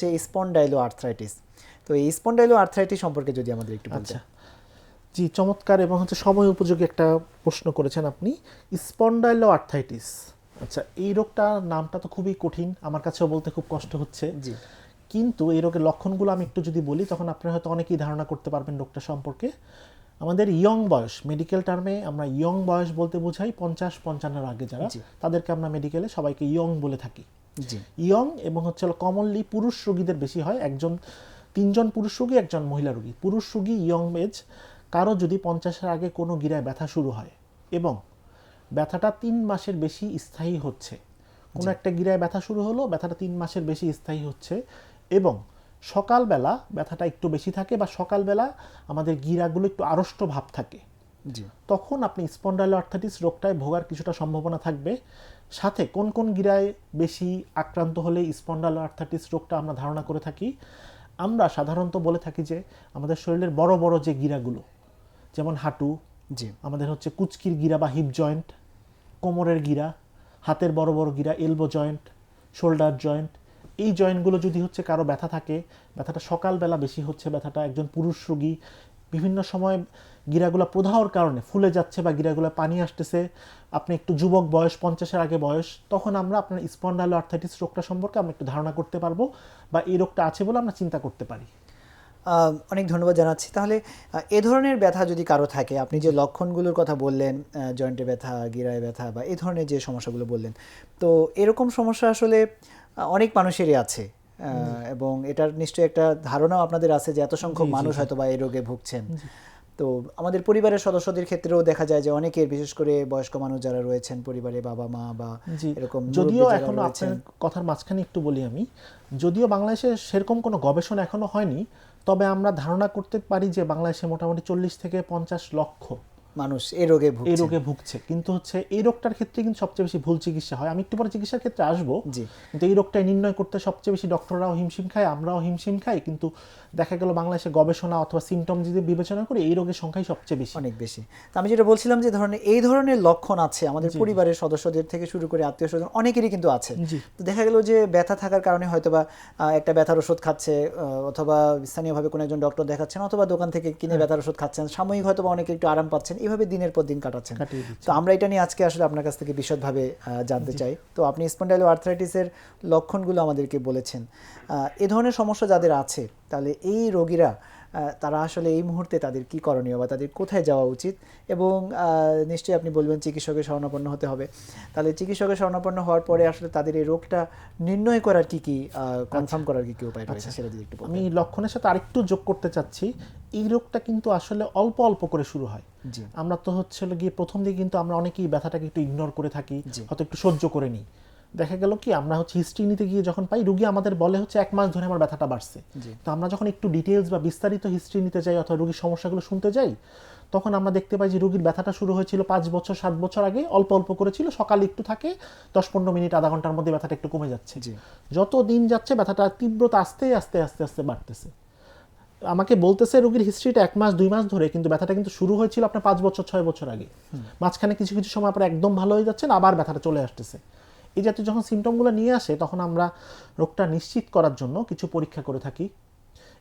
হচ্ছে spondylo arthritis তো এই স্পন্ডাইলো আর্থ্রাইটিস সম্পর্কে যদি আমাদের একটু আচ্ছা। জি চমৎকার এবং হচ্ছে সময় উপযোগী একটা প্রশ্ন করেছেন আপনি স্পন্ডাইলো আর্থ্রাইটিস আচ্ছা এই রোগটার নামটা তো খুবই কঠিন আমার কাছেও বলতে খুব কষ্ট হচ্ছে। জি। কিন্তু এই রোগের লক্ষণগুলো আমি একটু যদি বলি তখন আপনারা হয়তো অনেকেই ধারণা করতে পারবেন রোগটা সম্পর্কে। আমাদের ইয়ং বয়স মেডিকেল টার্মে আমরা ইয়ং বয়স বলতে বোঝাই পঞ্চাশ পঞ্চান্নের আগে যারা তাদেরকে আমরা মেডিকেলে সবাইকে ইয়ং বলে থাকি। ইয়ং এবং হচ্ছে কমনলি পুরুষ রোগীদের বেশি হয়। একজন তিনজন পুরুষ রোগী একজন মহিলা রোগী। পুরুষ রোগী ইয়ং এজ কারও যদি পঞ্চাশের আগে কোনো গিরায় ব্যথা শুরু হয় এবং ব্যথাটা তিন মাসের বেশি স্থায়ী হচ্ছে কোনো একটা গিরায় ব্যথা শুরু হলো ব্যথাটা তিন মাসের বেশি স্থায়ী হচ্ছে এবং সকালবেলা ব্যথাটা একটু বেশি থাকে বা সকালবেলা আমাদের গিরাগুলো একটু আড়ষ্ট ভাব থাকে। তখন আপনি স্পন্ডাইলো আর্থাইটিস রোগটায় ভোগার কিছুটা সম্ভাবনা থাকবে। সাথে কোন কোন গিরায় বেশি আক্রান্ত হলে স্পন্ডাইলো আর্থাইটিস রোগটা আমরা ধারণা করে থাকি? আমরা সাধারণত বলে থাকি যে আমাদের শরীরের বড় বড় যে গিরাগুলো যেমন হাঁটু জি। আমাদের হচ্ছে কুচকির গিরা বা হিপ জয়েন্ট কোমরের গিরা হাতের বড় বড় গিরা এলবো জয়েন্ট শোল্ডার জয়েন্ট এই জয়েন্টগুলো যদি হচ্ছে কারও ব্যথা থাকে ব্যথাটা সকালবেলা বেশি হচ্ছে ব্যথাটা একজন পুরুষ রোগী বিভিন্ন সময় গিরাগুলো প্রদাহর কারণে ফুলে যাচ্ছে বা গিরাগুলো পানি আসতেছে, আপনি একটু যুবক বয়স, পঞ্চাশের আগে বয়স, তখন আমরা আপনার স্পন্ডালো আর্থাইটিস রোগটা সম্পর্কে আমরা একটু ধারণা করতে পারব বা এই রোগটা আছে বলে আমরা চিন্তা করতে পারি। অনেক ধন্যবাদ জানাচ্ছি। তাহলে এ ধরনের ব্যথা যদি কারও থাকে, আপনি যে লক্ষণগুলোর কথা বললেন জয়েন্টে ব্যথা, গিরায় ব্যথা বা এই ধরনের যে সমস্যাগুলো বললেন, তো এরকম সমস্যা আসলে অনেক মানুষেরই আছে। এবং এটার নিশ্চয়ই একটা ধারণাও আপনাদের আছে যে এত সংখ্যক মানুষ হয়তো বা এই রোগে ভুগছেন। তো আমাদের পরিবারের সদস্যদের ক্ষেত্রেও দেখা যায় যে অনেকের বিশেষ করে বয়স্ক মানুষ যারা রয়েছেন পরিবারে বাবা মা বা এরকম যদিও এখনও। আপনার কথার মাঝখানে একটু বলি আমি যদিও বাংলাদেশে সেরকম কোনো গবেষণা এখনও হয়নি তবে আমরা ধারণা করতে পারি যে বাংলাদেশে মোটামুটি চল্লিশ থেকে পঞ্চাশ লক্ষ মানুষ এই রোগে এই রোগে ভুগছে। কিন্তু হচ্ছে এই রোগটার ক্ষেত্রে কিন্তু সবচেয়ে বেশি ভুল চিকিৎসা হয়। আমি একটু পরে চিকিৎসার ক্ষেত্রে আসব। জি। কিন্তু এই রোগটা নির্ণয় করতে সবচেয়ে বেশি ডক্টররাও হিমশিম খায় আমরাও হিমশিম খাই। কিন্তু দেখা গেল বাংলাদেশে গবেষণা অথবা সিমটম যদি বিবেচনা করি এই রোগের সংখ্যাই সবচেয়ে বেশি। অনেক বেশি। তো আমি যেটা বলছিলাম যে ধরনের এই ধরনের লক্ষণ আছে আমাদের পরিবারের সদস্যদের থেকে শুরু করে আত্মীয় স্বজন অনেকেরই কিন্তু আছে। তো দেখা গেল যে ব্যথা থাকার কারণে হয়তোবা একটা ব্যথার ওষুধ খাচ্ছে অথবা স্থানীয়ভাবে কোনো একজন ডক্টর দেখাচ্ছেন অথবা দোকান থেকে কিনে ব্যথার ওষুধ খাচ্ছেন। সাময়িক হয়তো বা অনেকে একটু আরাম পাচ্ছেন। এইভাবে দিনের পর দিন কাটাচ্ছেন। তো আমরা এটা নিয়ে আজকে আসলে আপনার কাছ থেকে বিশদভাবে জানতে চাই। তো আপনি স্পন্ডাইলো আর্থ্রাইটিসের লক্ষণগুলো আমাদেরকে বলেছেন। এ ধরনের সমস্যা যাদের আছে তাহলে এই রোগীরা তারা আসলে এই মুহূর্তে তাদের কি করণীয় বা তাদের কোথায় যাওয়া উচিত? এবং নিশ্চয়ই আপনি বলবেন চিকিৎসকের শরণাপন্ন হতে হবে। তাহলে চিকিৎসকের শরণাপন্ন হওয়ার পরে আসলে তাদের এই রোগটা নির্ণয় করার কি কি কনফার্ম করার কি কি উপায় রয়েছে সেটা যদি একটু আমি লক্ষণের সাথে আরেকটু যোগ করতে চাচ্ছি। এই রোগটা কিন্তু আসলে অল্প অল্প করে শুরু হয়। আমরা তো হচ্ছে গিয়ে প্রথম দিকে কিন্তু আমরা অনেকেই ব্যথাটাকে একটু ইগনোর করে থাকি। হয়তো একটু সহ্য করে নিই। দেখা গেল কি আমরা হচ্ছে হিস্ট্রি নিতে গিয়ে যখন পাই রুগী আমাদের বলে হচ্ছে এক মাস ধরে আমার ব্যথাটা বাড়ছে। তো আমরা যখন একটু ডিটেলস বা বিস্তারিত হিস্ট্রি নিতে যাই অথবা রুগীর সমস্যাগুলো শুনতে যাই তখন আমরা দেখতে পাই যে রুগীর ব্যথাটা শুরু হয়েছিল পাঁচ বছর সাত বছর আগে অল্প অল্প করেছিল সকালে একটু থাকে দশ পনেরো মিনিট আধা ঘণ্টার মধ্যে ব্যথাটা একটু কমে যাচ্ছে। যত দিন যাচ্ছে ব্যথাটা তীব্রতা আস্তে আস্তে আস্তে আস্তে বাড়তেছে। আমাকে বলতেছে রোগীর হিস্ট্রিটা এক মাস দুই মাস ধরে কিন্তু ব্যথাটা কিন্তু শুরু হয়েছিল আপনার পাঁচ বছর ছয় বছর আগে। মাঝখানে কিছু কিছু সময় আপনার একদম ভালো হয়ে যাচ্ছেন আবার ব্যথাটা চলে আসতেছে। এই জাতীয় যখন সিমটমগুলো নিয়ে আসে তখন আমরা রোগটা নিশ্চিত করার জন্য কিছু পরীক্ষা করে থাকি।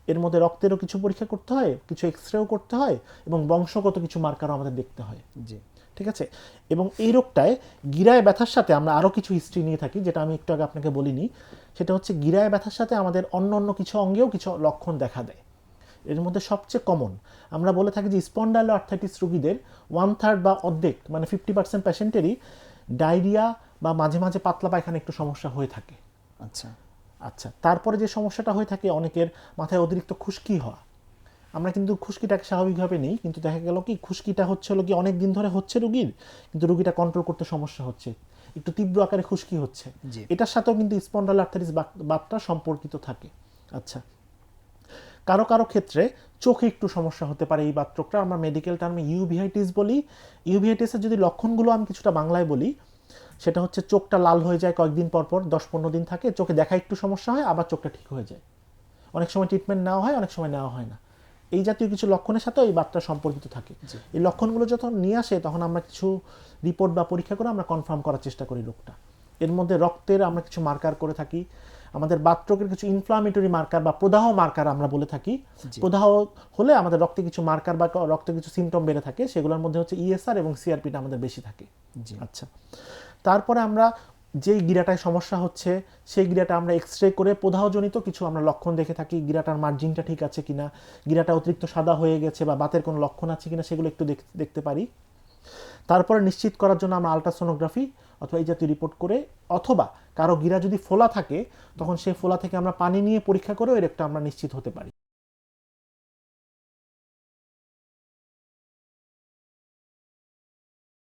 এর মধ্যে রক্তেরও কিছু পরীক্ষা করতে হয় কিছু এক্স রেও করতে হয় এবং বংশগত কিছু মার্কারও আমাদের দেখতে হয়। জি। ঠিক আছে? এবং এই রোগটায় গিরায় ব্যথার সাথে আমরা আরও কিছু হিস্ট্রি নিয়ে থাকি যেটা আমি একটু আগে আপনাকে বলিনি। সেটা হচ্ছে গিরায় ব্যথার সাথে আমাদের অন্য অন্য কিছু অঙ্গেও কিছু লক্ষণ দেখা দেয়। এর মধ্যে সবচেয়ে কমন আমরা বলে থাকি যে স্পন্ডাইলো আর্থাইটিস রোগীদের ওয়ান থার্ড বা অর্ধেক মানে ফিফটি পার্সেন্ট পেশেন্টেরই ডায়রিয়া বা মাঝে মাঝে পাতলা পায়খানা একটু সমস্যা হয়ে থাকে। আচ্ছা। আচ্ছা তারপরে যে সমস্যাটা হয়ে থাকে অনেকের মাথায় অতিরিক্ত খুশকি হওয়া। আমরা কিন্তু খুশকিটাকে স্বাভাবিকভাবে নেই কিন্তু দেখা গেল কি খুশকিটা হচ্ছে হলো কি অনেক দিন ধরে হচ্ছে রুগীর কিন্তু রুগীটা কন্ট্রোল করতে সমস্যা হচ্ছে। একটু তীব্র আকারে খুশকি হচ্ছে। এটার সাথেও কিন্তু স্পন্ডাল আর্থারিস বাতটা সম্পর্কিত থাকে। আচ্ছা কারও কারও ক্ষেত্রে চোখে একটু সমস্যা হতে পারে এই বাতরোগটা। আমরা মেডিকেল টার্মে ইউভিআইটিস বলি। ইউভিআইটিসের যদি লক্ষণগুলো আমি কিছুটা বাংলায় বলি সেটা হচ্ছে চোখটা লাল হয়ে যায় কয়েকদিন পর পর দশ পনেরো দিন থাকে চোখে দেখা একটু সমস্যা হয় আবার চোখটা ঠিক হয়ে যায়। অনেক সময় ট্রিটমেন্ট নেওয়া হয় অনেক সময় নেওয়া হয় না। এই জাতীয় কিছু লক্ষণের সাথে এই বার্তা সম্পর্কিত থাকে। এই লক্ষণগুলো যখন নিয়ে আসে তখন আমরা কিছু রিপোর্ট বা পরীক্ষা করে আমরা কনফার্ম করার চেষ্টা করি রোগটা। এর মধ্যে রক্তের আমরা কিছু মার্কার করে থাকি। আমাদের বাতরোগের কিছু ইনফ্লামেটরি মার্কার বা প্রদাহ মার্কার আমরা বলে থাকি। প্রদাহ হলে আমাদের রক্তে কিছু মার্কার বা রক্তে কিছু সিমটম বেড়ে থাকে সেগুলোর মধ্যে হচ্ছে ইএসআর এবং সিআরপিটা আমাদের বেশি থাকে। জি। আচ্ছা। তারপরে আমরা যেই গিরাটায় সমস্যা হচ্ছে সেই গিরাটা আমরা এক্স রে করে প্রদাহজনিত কিছু আমরা লক্ষণ দেখে থাকি। গিরাটার মার্জিনটা ঠিক আছে কিনা গিরাটা অতিরিক্ত সাদা হয়ে গেছে বা বাতের কোনো লক্ষণ আছে কিনা সেগুলো একটু দেখ- দেখতে পারি। তারপরে নিশ্চিত করার জন্য আমরা আলট্রাসোনোগ্রাফি অথবা এই জাতীয় রিপোর্ট করে, অথবা কারও গিরা যদি ফোলা থাকে, তখন সেই ফোলা থেকে আমরা পানি নিয়ে পরীক্ষা করেও এর একটা আমরা নিশ্চিত হতে পারি।